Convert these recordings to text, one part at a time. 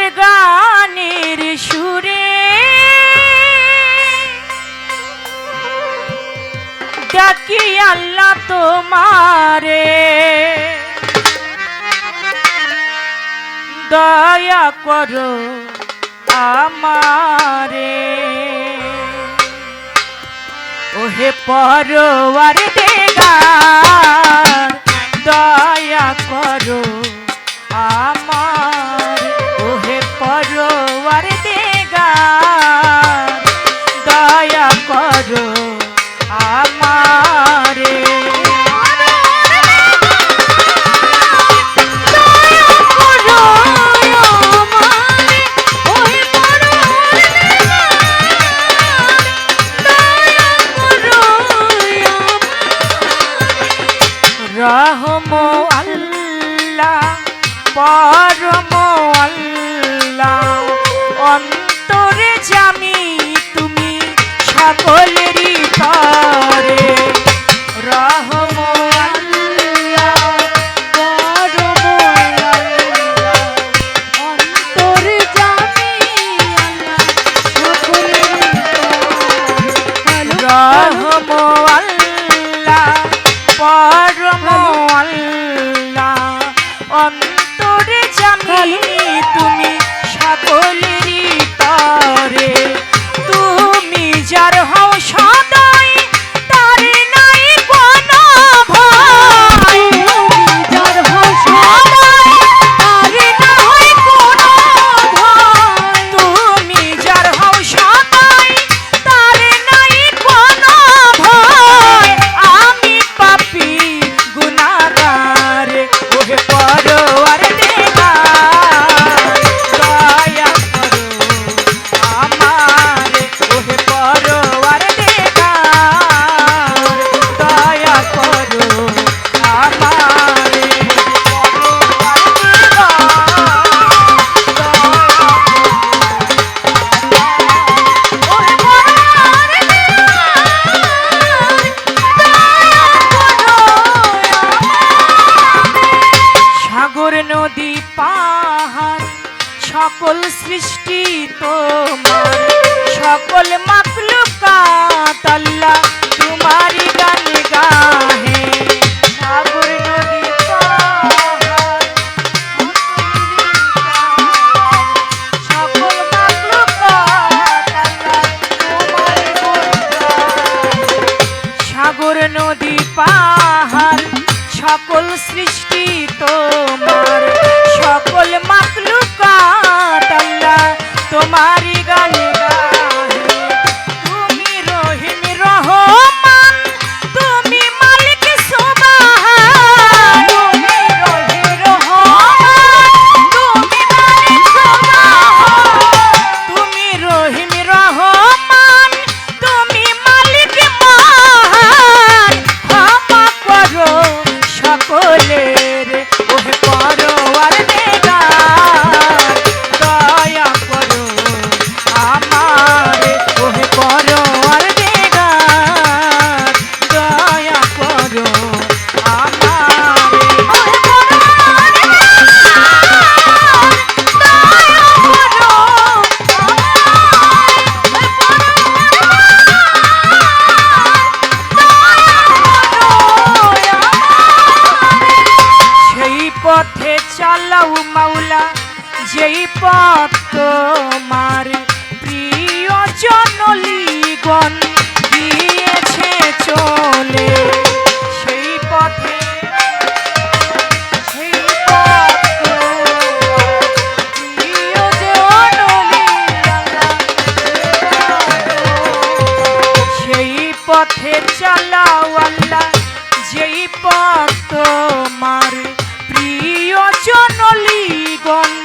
তোমার গানের সুরে। ডাকি আল্লাহ তোমারে। দয়া করো আমারে। ওহে পরওয়ার দেগা দয়া করো বৃষ্টি মাওলা, যেই পথ তোমার প্রিয় জনলিগণ দিয়েছে চলে, সেই পথে পথে চালাও আল্লাহ, যেই পথ মারে প্রিয় চনলি গঙ্গা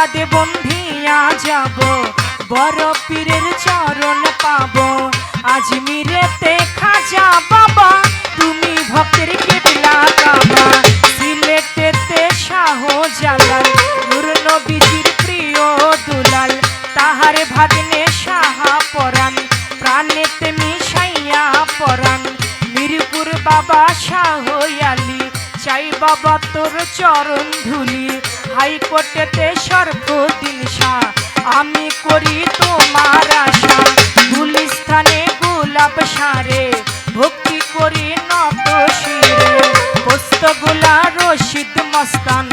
অপরাধে বন্ধিয়া যাব। বড় পীরের চরণ পাব। আজমিরেতে খাজা বাবা, তুমি ভক্তের কেবলা বাবা সিলেটেতে শাহ জালাল নূর নবীজির প্রিয় দুলাল। তাহার ভাগ্নে সাহা পরাণ, প্রাণেতে মিশাইয়া পরাণ। মিরপুর বাবা শাহ চাই বাবা তোর চরণ ধুলি। হাইকোর্টেতে সর্বদিন আমি করি তোমার আশা। গুলিস্থানে গোলাপ সারে। ভক্তি করি নবশিরে পোস্তগোলা রশিদ মস্তান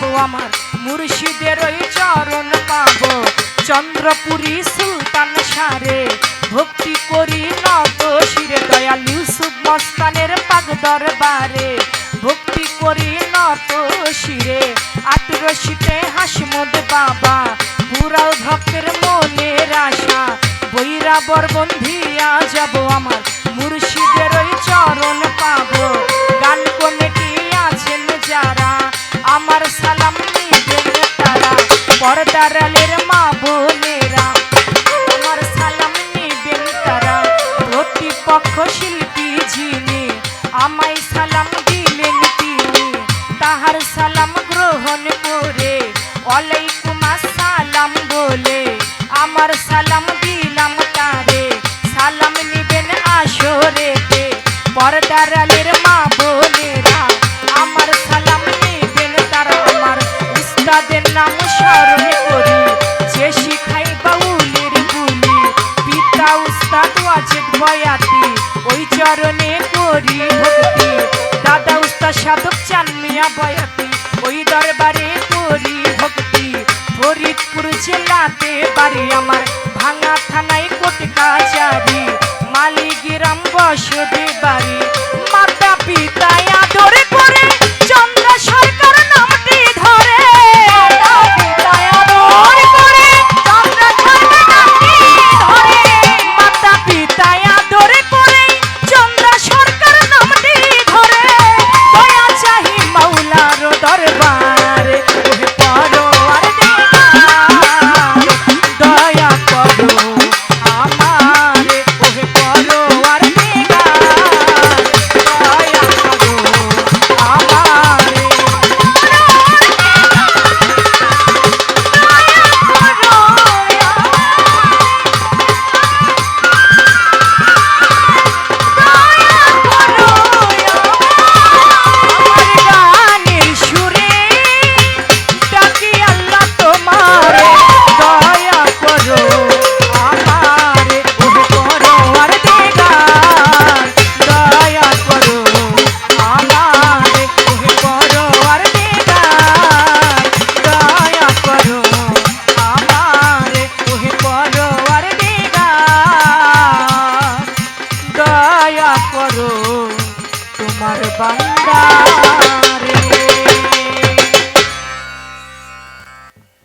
পাবো আমার, মুর্শিদের ওই চরণ পাবো। চন্দ্রপুরী সুলতান সারে, ভক্তি করি নত শিরে। দয়াল ইউসুফ মস্তানের পাগ দরবারে, ভক্তি করি নত শিরে। আটরশিতে হাসমদ বাবা পুরাও ভক্তের মনের আশা। বৈরা বরবন্ধিয়া যাব আমার, মুর্শিদের ওই চরণ বোনেরা আমার সালাম নিবেন প্রতিপক্ষ শিল্পী